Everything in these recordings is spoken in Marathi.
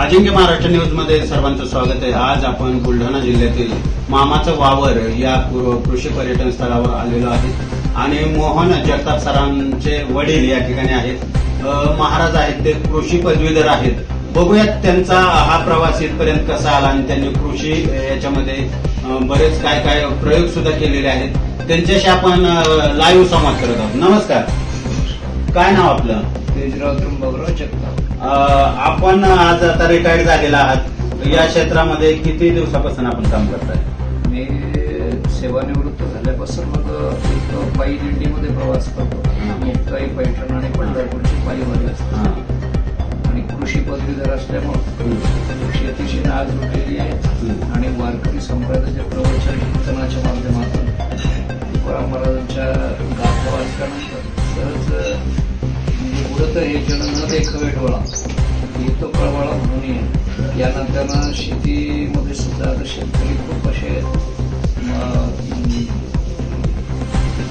अजिंक्य महाराष्ट्र न्यूजमध्ये सर्वांचं स्वागत आहे. आज आपण बुलढाणा जिल्ह्यातील मामाचं वावर या कृषी पर्यटन स्थळावर आलेलो आहे. आणि मोहन जगताप सरांचे वडील या ठिकाणी आहेत. महाराज आहेत ते कृषी पदवीधर आहेत. बघूयात त्यांचा हा प्रवास इथपर्यंत कसा आला आणि त्यांनी कृषी याच्यामध्ये बरेच काय काय प्रयोग सुद्धा केलेले आहेत. त्यांच्याशी आपण लाईव्ह संवाद करत आहोत. नमस्कार. काय नाव आपलं? तेजराव त्र्यंबकराव जगताप अ, आपण आज आता रिटायर्ड झालेला आहात. या क्षेत्रामध्ये किती दिवसापासून आपण काम करताय? मी सेवानिवृत्त झाल्यापासून मग एक पायी दिंडीमध्ये प्रवास करतो. मुक्ताई पैठण आणि पंढरपूरची पायी मध्ये असतो हा. आणि कृषी पदवीधर असल्यामुळं शेतीशी नाळ जुटलेली आहे. आणि वारकरी संप्रदायाचे प्रवचन कीर्तनाच्या माध्यमातून तुकाराम महाराजांच्या गाथा वाचल्यानंतर सहज म्हणजे हे जन न देखावे डोळा तो कळवळा म्हणून ये. यानंतर शेतीमध्ये सुद्धा आता शेतकरी खूप असे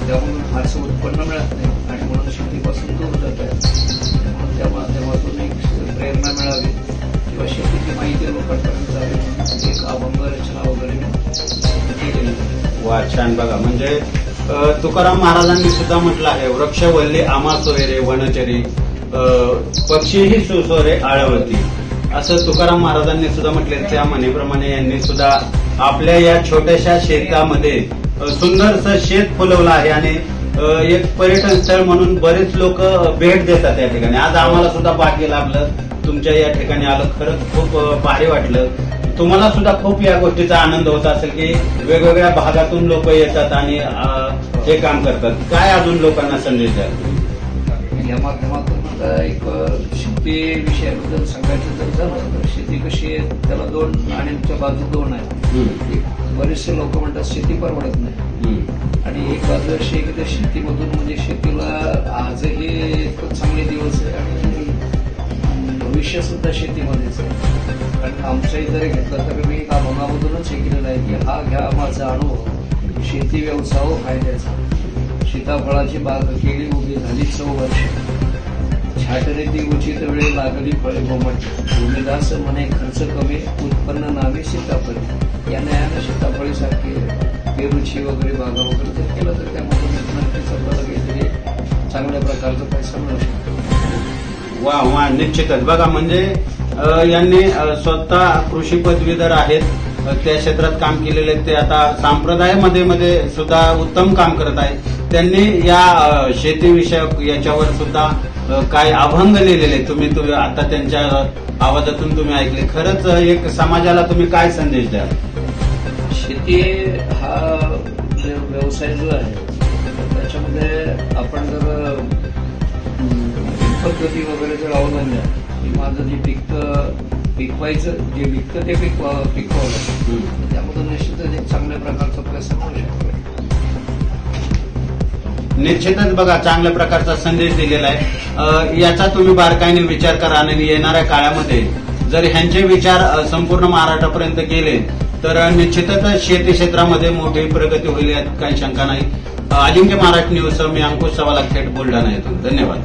त्यामधून फारसं उत्पन्न मिळत नाही. आणि म्हणून शेतीपासून दूर जात आहे म्हणून त्या माध्यमातून एक प्रेरणा मिळावी. किंवा शेतीची माहिती लोकांपर्यंत जावी. एक अभंग रचना वगैरे मी वा छान बघा. म्हणजे तुकाराम महाराजांनी सुद्धा म्हटलं आहे वृक्षवल्ली आमा सोयरे वनचरी पक्षीही सुसोरे आळवती. असं तुकाराम महाराजांनी सुद्धा म्हटले त्या म्हणेप्रमाणे यांनी सुद्धा आपल्या या छोट्याशा शेतामध्ये सुंदरस सुंदरसं शेत फुलवलं आहे आणि एक पर्यटन स्थळ म्हणून बरेच लोक भेट देतात या ठिकाणी. आज आम्हाला सुद्धा भाग्य लाभलं तुमच्या या ठिकाणी आलं खरंच खूप भारी वाटलं. तुम्हाला सुद्धा खूप या गोष्टीचा आनंद होत असेल की वेगवेगळ्या भागातून लोक येतात आणि हे काम करतात. काय अजून लोकांना संदेश द्याल? या माध्यमातून आता एक शेती विषयाबद्दल सांगायचं जर झालं तर शेती कशी आहे त्याला दोन नाण्यांच्या बाजू दोन आहेत. बरेचसे लोक म्हणतात शेती परवडत नाही. आणि एक बाजू अशी आहे की त्या शेतीमधून म्हणजे शेतीला आजही चांगले दिवस आहे आणि भविष्य सुद्धा शेतीमध्येच आहे. आमच्या इथे घेतला घेतलं तर मी एका मनामधूनच हे केलेलं आहे की हा घ्या माझा अनुभव. शेती व्यवसाय फायद्याचा सीताफळाची बाग केली उभी झाली चौ वर्ष. छाटणे ती उचित वेळी लागली फळे गोमट भूमिदास म्हणे खर्च कमी उत्पन्न नावे सीताफळे. या न्यायानं सीताफळीसारखी पेरूची वगैरे बागा वगैरे जर केलं तर त्यामधून नक्कीच आपल्याला काहीतरी चांगल्या प्रकारचा पैसा मिळू शकतो. वा वा निश्चितच. बघा म्हणजे यांनी स्वतः कृषी पदवीधर आहेत. त्या क्षेत्रात काम केलेले ते आता संप्रदायामध्ये मध्ये सुद्धा उत्तम काम करत आहेत. त्यांनी या शेतीविषयक याच्यावर सुद्धा काय अभंग लिहिलेले तुम्ही आता त्यांच्या आवाजातून तुम्ही ऐकले. खरंच एक समाजाला तुम्ही काय संदेश द्याल? शेती हा म्हणजे व्यवसाय जो आहे त्याच्यामध्ये आपण जर पद्धती वगैरे जर अवलंबल्या की माझं जी पिकवायचं जे विकतं ते पिकवा पिकवलं. त्यामधून निश्चितच एक चांगल्या प्रकारचा पैसा मिळू शकतो. निश्चितच बघा चांगल्या प्रकारचा संदेश दिलेला आहे. याचा तुम्ही बारकाईने विचार करा आणि येणाऱ्या काळामध्ये जर ह्यांचे विचार संपूर्ण महाराष्ट्रापर्यंत गेले तर निश्चितच शेती क्षेत्रामध्ये मोठी प्रगती होईल यात काही शंका नाही. अजिंक्य महाराष्ट्र न्यूज मी अंकुश सवाला थेट बुलढाणा येथून. धन्यवाद.